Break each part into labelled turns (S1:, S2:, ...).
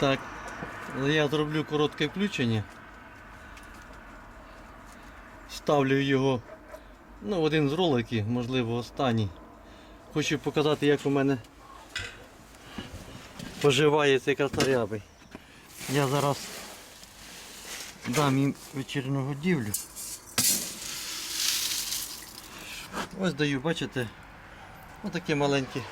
S1: Так, я зроблю коротке включення. Ставлю його ну, в один з роликів, можливо, останній. Хочу показати, як у мене поживає цей краснорябий. Я зараз дам їм вечірню годівлю. Ось даю, бачите, отакий маленький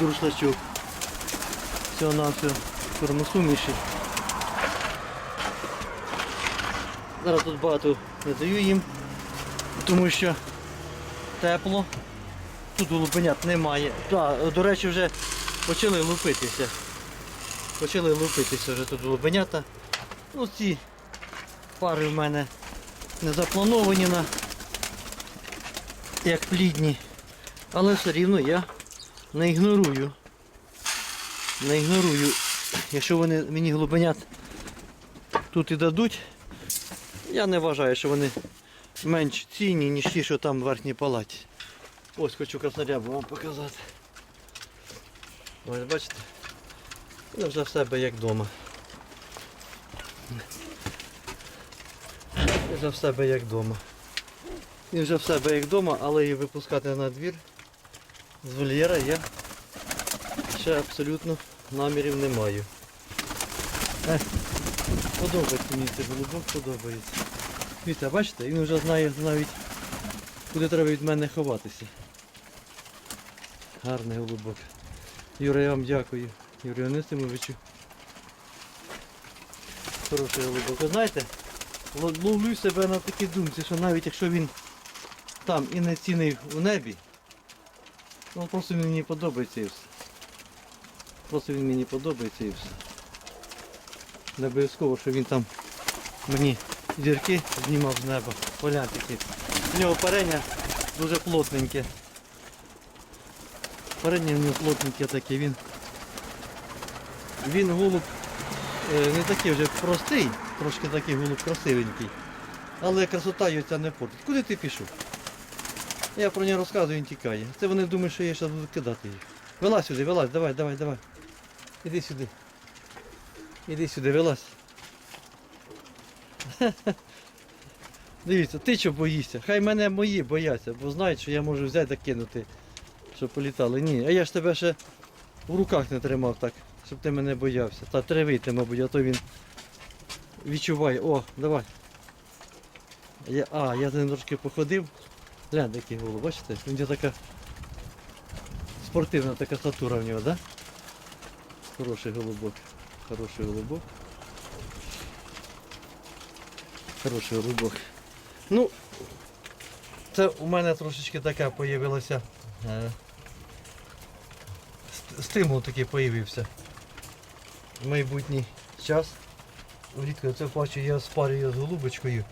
S1: дуршлачок. Всього на все кормосуміші. Зараз тут багато не даю їм, тому що тепло. Тут голубенят немає. Да, до речі, вже почали лупитися. Почали лупитися вже тут голубенята. Ну ці пари в мене не заплановані на як плідні. Але все рівно я не ігнорую. Не ігнорую. Якщо вони мені голубенят тут і дадуть, я не вважаю, що вони менш цінні, ніж ті, що там в верхній палаті. Ось хочу краснорябу вам показати. Ось бачите? Вони вже в себе як вдома. Вже в себе як вдома. Він вже в себе як вдома, але її випускати на двір з вольєра я ще абсолютно намірів не маю. Е, подобається мені цей голубок, подобається. Віта, бачите, він вже знає навіть куди треба від мене ховатися. Гарний голубок. Юра, я вам дякую, Юрію Онисимовичу. Хороший голубок. Ви знаєте, ловлю себе на такій думці, що навіть якщо він там і не цінний у небі, ну просто мені подобається і все. Просто він мені подобається і все. Не обов'язково, що він там мені зірки знімав з неба. Погляньте які. У нього парення дуже плотненьке. Парення в нього плотненьке таке. Він, він голуб е, не такий вже простий, трошки такий голуб красивенький. Але красота його ця не портить. Куди ти пішов? Я про нього розказую, він тікає. Це вони думають, що я зараз буду кидати їх. Вилазь сюди, вилазь, давай, давай, давай. Іди сюди. Іди сюди, вилазь. Дивіться, ти що боїшся? Хай мене мої бояться, бо знають, що я можу взяти та кинути, щоб політали. Ні, а я ж тебе ще в руках не тримав так, щоб ти мене боявся. Та тривити, мабуть, а то він відчуває. О, давай. Я, а, я за ним трошки походив. Глянь, який голуб, бачите? Він така спортивна така статура в нього, да? Хороший голубок. Хороший голубок. Хороший голубок. Ну, це у мене трошечки така появилася. Е, стимул такий появився. Майбутній час. Влітку це бачу, я спарюю з голубочкою.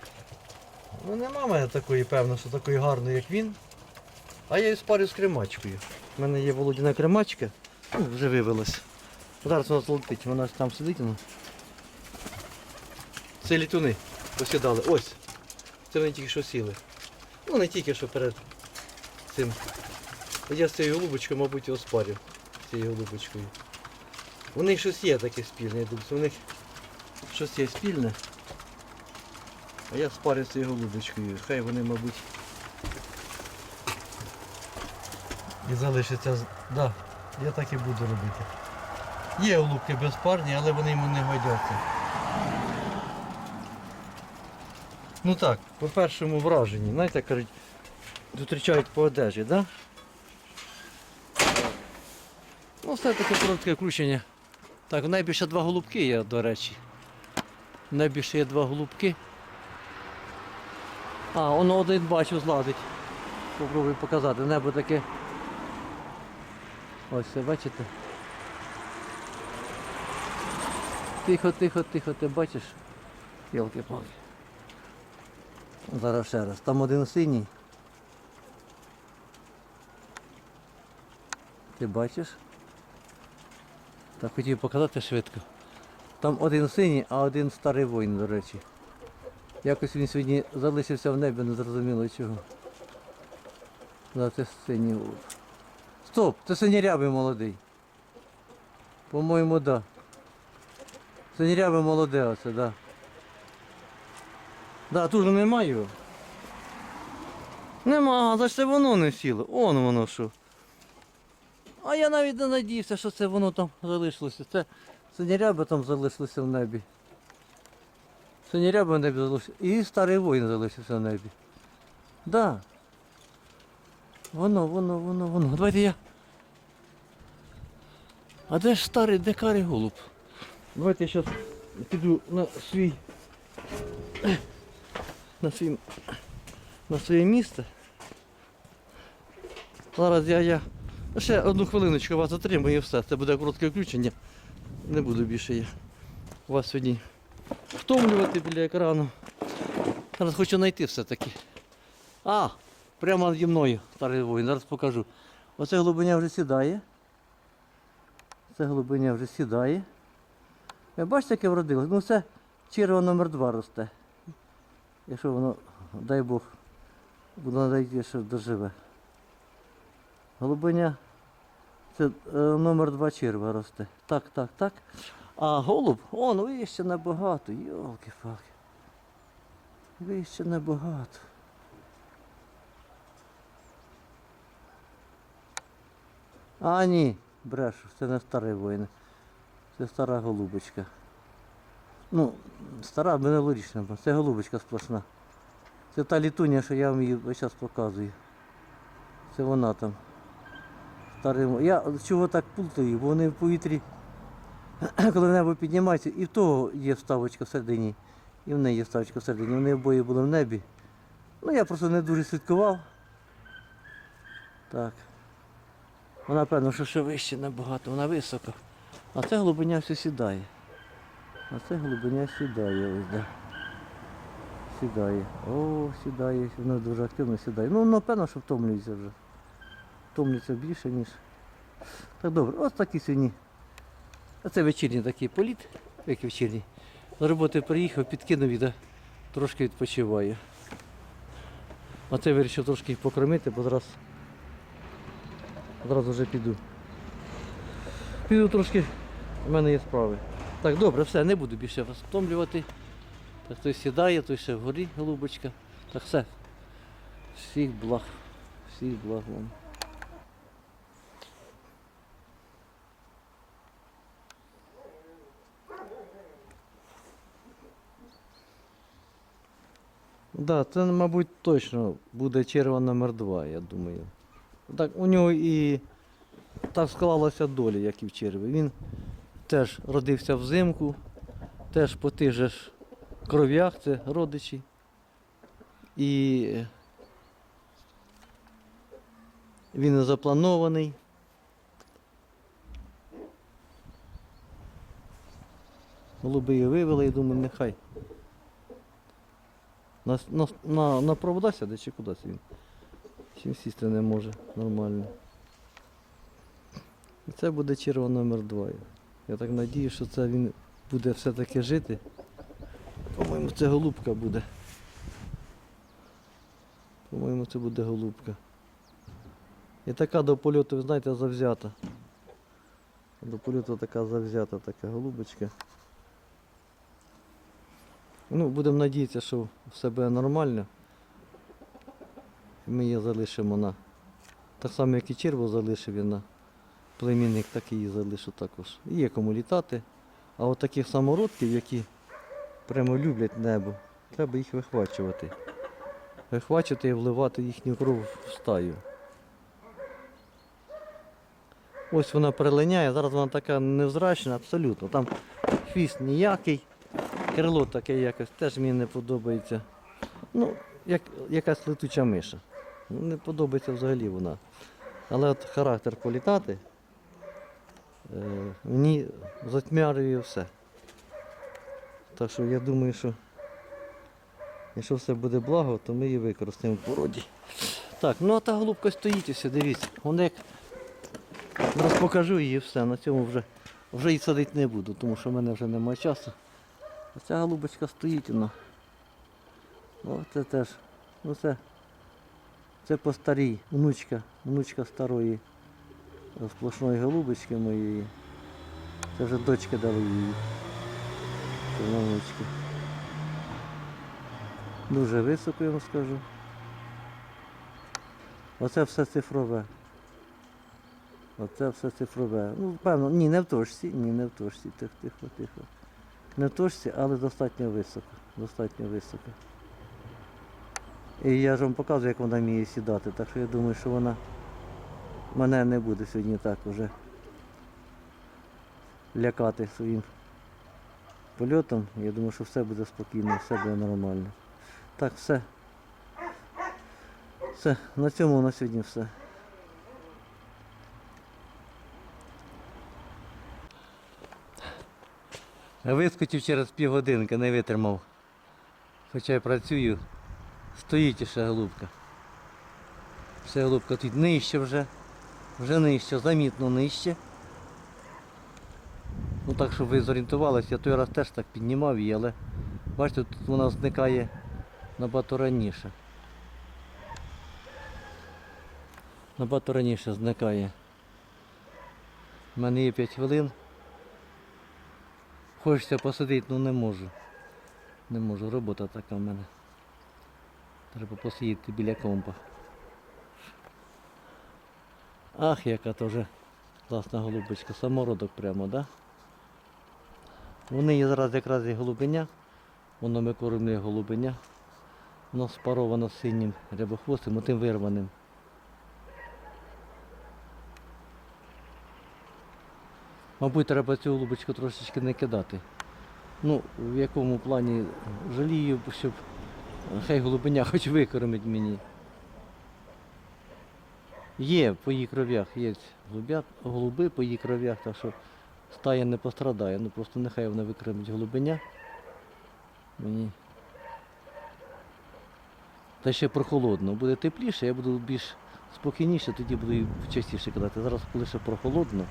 S1: Ну нема мене такої, певно, що такої гарної, як він. А я її спарю з кремачкою. У мене є володіна кремачка. Ну, вже вивелась. Зараз вона золотить, вона ж там сидить. Ну. Це літуни посідали. Ось. Це вони тільки що сіли. Ну не тільки що перед цим. Я з цією голубочкою, мабуть, його спарю. З цією голубочкою. У них щось є таке спільне, я думаю, у них щось є спільне. А я спарю з цією голубочкою. Хай вони, мабуть. І залишиться. Да, я так і буду робити. Є голубки безпарні, але вони йому не годяться. Ну так, по першому враженні, знаєте, кажуть, зустрічають по одежі, да? Ну, все таке коротке включення. Так, небі два голубки є, до речі. Небі є два голубки. А, воно один бачу зладить. Попробую показати. Небо таке. Ось бачите? Тихо, тихо, тихо, ти бачиш? Йолки палки Зараз ще раз. Там один синій. Ти бачиш? Так хотів показати швидко. Там один синій, а один старий воїн, до речі. Якось він сьогодні залишився в небі, не зрозуміло чого. Да, це синій. Стоп, це синірябий молодий. По-моєму, да. Синіряве молоде оце, да. Да, тут же немає. Нема, значить це воно не сіло. Он воно що. А я навіть не надіявся, що це воно там залишилося. Це синіряби там залишилося в небі. Синіряби в небі залишилося. І старий воїн залишився в небі. Да. Воно, воно, воно, воно. Давайте я. А де ж старий, де карий голуб? Давайте я зараз піду на свій. На свій. На своє місце. Зараз я, я ще одну хвилиночку вас затримую і все. Це буде коротке включення. Не буду більше я вас сьогодні втомлювати біля екрану. Зараз хочу знайти все-таки. А, прямо наді мною, старий воїн, зараз покажу. Оце голубиня вже сідає. Це голубиня вже сідає. Ви бачите, яке вродилось? Ну це черва номер 2 росте. Якщо воно, дай Бог, буде надійти, що доживе. Голубиня це е, номер 2 черва росте. Так, так, так. А голуб, он вище набагато, йолки-палки. Вище набагато. А ні, брешу, це не старий воїн. Це стара голубочка. Ну, стара минулорічна, це голубочка сплошна. Це та літуня, що я вам її час показую. Це вона там. Старий. Я чого так плутаю, бо вони в повітрі, коли небо піднімається, і в того є вставочка всередині, і в неї є вставочка всередині. Вони обоє були в небі. Ну я просто не дуже слідкував. Так. Вона, певно, що ще вище набагато, вона висока. А це глибиня все сідає. А це глибиня сідає ось да. Сідає. О, сідає, вона дуже активно сідає. Ну, напевно, що втомлюється вже. Втомлюється більше, ніж. Так добре, ось такі сьогодні. А це вечірній такий політ, як вечірній. З роботи приїхав, підкинув і трошки відпочиваю. А це вирішив трошки їх покормити, бо зараз Одразу вже піду. Піду трошки, в мене є справи. Так, добре, все, не буду більше вас втомлювати. Так, той сідає, той ще вгорі, голубочка. Так все. Всіх благ. Всіх благ вам. Так, да, це, мабуть, точно буде черва номер 2 я думаю. Так, у нього і так склалася доля, як і в черві. Він теж родився взимку, теж по тих же кров'ях, це родичі. І він запланований. Голуби її вивели і думаю, нехай. На, на, на, на провода сяде чи кудись він? Чим сісти не може нормально. І це буде черва номер 2 Я так надію, що це він буде все-таки жити. По-моєму, це голубка буде. По-моєму, це буде голубка. І така до польоту, ви знаєте, завзята. До польоту така завзята така голубочка. Ну, будемо надіятися, що все буде нормально. Ми її залишимо на. Так само, як і черву залишив я на племінник, так і її залишу також. І є кому літати. А от таких самородків, які прямо люблять небо, треба їх вихвачувати. Вихвачувати і вливати їхню кров в стаю. Ось вона перелиняє, зараз вона така невзрачна, абсолютно. Там хвіст ніякий, крило таке якось теж мені не подобається. Ну, як якась летуча миша. Не подобається взагалі вона. Але от характер політати мені затьмярює все. Так що я думаю, що якщо все буде благо, то ми її використаємо в породі. Так, ну а та голубка стоїть ось, дивіться. Як зараз покажу її все, на цьому вже, вже її садити не буду, тому що в мене вже немає часу. А ця голубочка стоїть вона. О, це теж. Ну це, це по старій, внучка, внучка старої е, сплошної голубочки моєї. Це вже дочки дали її. Чорномочки. Дуже високо, я вам скажу. Оце все цифрове. Оце все цифрове. Ну, певно, ні, не в точці, ні, не в точці. Тихо, тихо, тихо. Не в точці, але достатньо високо. Достатньо високо. І я ж вам показую, як вона вміє сідати, так що я думаю, що вона мене не буде сьогодні так уже лякати своїм польотом. Я думаю, що все буде спокійно, все буде нормально. Так, все. Все, на цьому на сьогодні все. Вискочив через півгодинки, не витримав. Хоча я працюю, стоїть ще голубка. Ще голубка тут нижче вже. Вже нижче, замітно нижче. Ну так, щоб ви зорієнтувалися, я той раз теж так піднімав її, але бачите, тут вона зникає набагато раніше. Набагато раніше зникає. У мене є 5 хвилин. Хочеться посидіти, ну не можу. Не можу, робота така в мене. Треба посидіти біля компа. Ах, яка вже класна голубочка, самородок прямо, да? Вони є зараз якраз і голубеня, воно ми кормлює голубеня. Воно спаровано синім рябохвостим, тим вирваним. Мабуть, треба цю голубочку трошечки не кидати. Ну, в якому плані жалію, щоб хай голубеня хоч викормить мені. Є по її кров'ях, є голубят, голуби по її кров'ях, так що стая не пострадає. Ну просто нехай вона викормить голубеня. Мені. Та ще прохолодно. Буде тепліше, я буду більш спокійніше, тоді буду і частіше кидати. Зараз, коли ще прохолодно,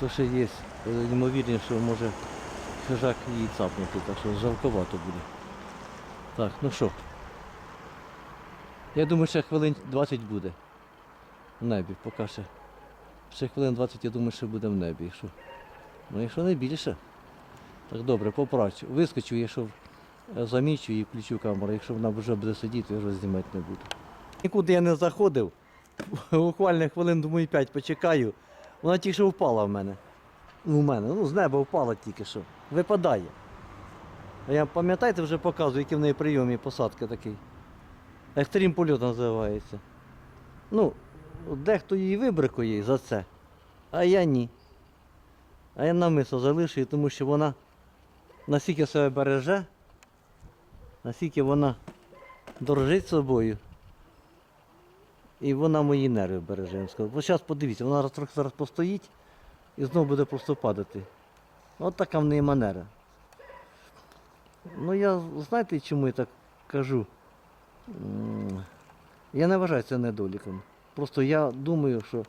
S1: то ще є е, ймовірність, що може хижак її цапнути, так що жалковато буде. Так, ну що. Я думаю, ще хвилин 20 буде. В небі, поки ще. Ще хвилин 20, я думаю, ще буде в небі. Якщо... Ну, якщо не більше. Так добре, попрацю. Вискочу, якщо е, замічу і включу камеру. Якщо вона вже буде сидіти, я вже знімати не буду. Нікуди я не заходив. Буквально хвилин, думаю, 5 почекаю. Вона тільки що впала в мене. Ну, в мене, ну з неба впала тільки що. Випадає. А я пам'ятаєте, вже показую, який в неї прийом і посадка такий. Екстрім польот називається. Ну, дехто її вибрикує за це, а я ні. А я намисо залишую, тому що вона настільки себе береже, настільки вона дорожить собою. І вона мої нерви береже. Бо зараз подивіться, вона трохи зараз постоїть і знову буде просто падати. От така в неї манера. Ну я, знаєте, чому я так кажу? Я не вважаю це недоліком. Просто я думаю, що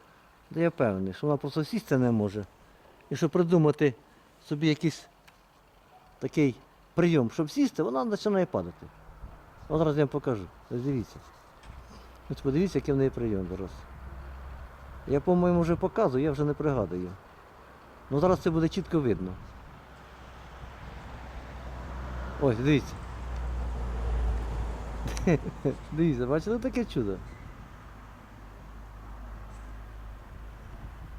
S1: да я певний, що вона просто сісти не може. І щоб придумати собі якийсь такий прийом, щоб сісти, вона починає падати. Зараз я вам покажу. Ось дивіться. Ось подивіться, який в неї прийом зараз. Я, по-моєму, вже показую, я вже не пригадую. Ну зараз це буде чітко видно. Ось, дивіться. Дивіться, бачили таке чудо?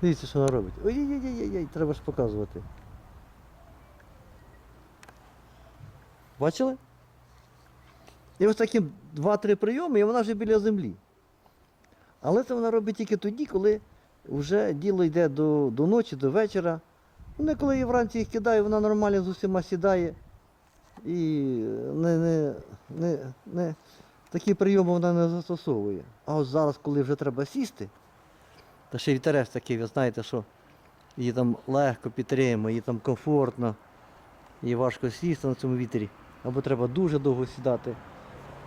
S1: Дивіться, що вона робить. Ой-ой-ой, треба ж показувати. Бачили? І ось такі два-три прийоми, і вона вже біля землі. Але це вона робить тільки тоді, коли вже діло йде до, до ночі, до вечора. Ну, коли я вранці їх кидаю, вона нормально з усіма сідає. І не, не, не, не, такі прийоми вона не застосовує. А ось зараз, коли вже треба сісти, та ще вітерець такий, ви знаєте, що її там легко підтримує, їй там комфортно, їй важко сісти на цьому вітрі, або треба дуже довго сідати,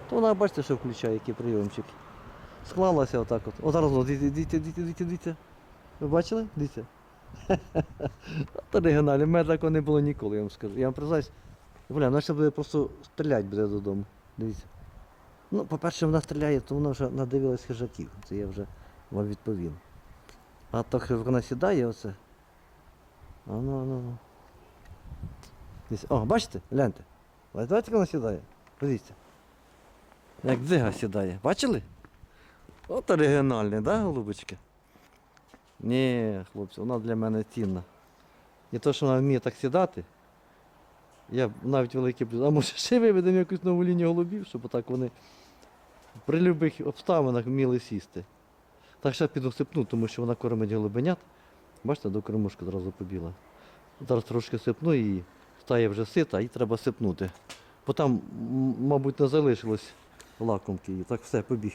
S1: то вона, бачите, що включає, який прийомчик. Склалася отак от. О, зараз, дивіться, дивіться, дивіться, дивіться. Ви бачили? Дивіться. От оригіналі, в мене такого не було ніколи, я вам скажу. Я вам признаюсь, бля, вона ще буде просто стріляти буде додому. Дивіться. Ну, по-перше, вона стріляє, то вона вже надивилась хижаків. Це я вже вам відповім. А то як вона сідає оце. А ну, а ну, О, бачите? Гляньте. Як вона сідає? Подивіться. Як дзига сідає. Бачили? От оригінальний, да, голубочки? Ні, хлопці, вона для мене цінна. І то, що вона вміє так сідати, я навіть великий плюс. А може ще виведемо якусь нову лінію голубів, щоб отак вони при любих обставинах вміли сісти. Так ще піду сипну, тому що вона кормить голубенят. Бачите, до кормушки одразу побіла. Зараз трошки сипну і стає вже сита, і треба сипнути. Бо там, мабуть, не залишилось лакомки. І так все, побіг.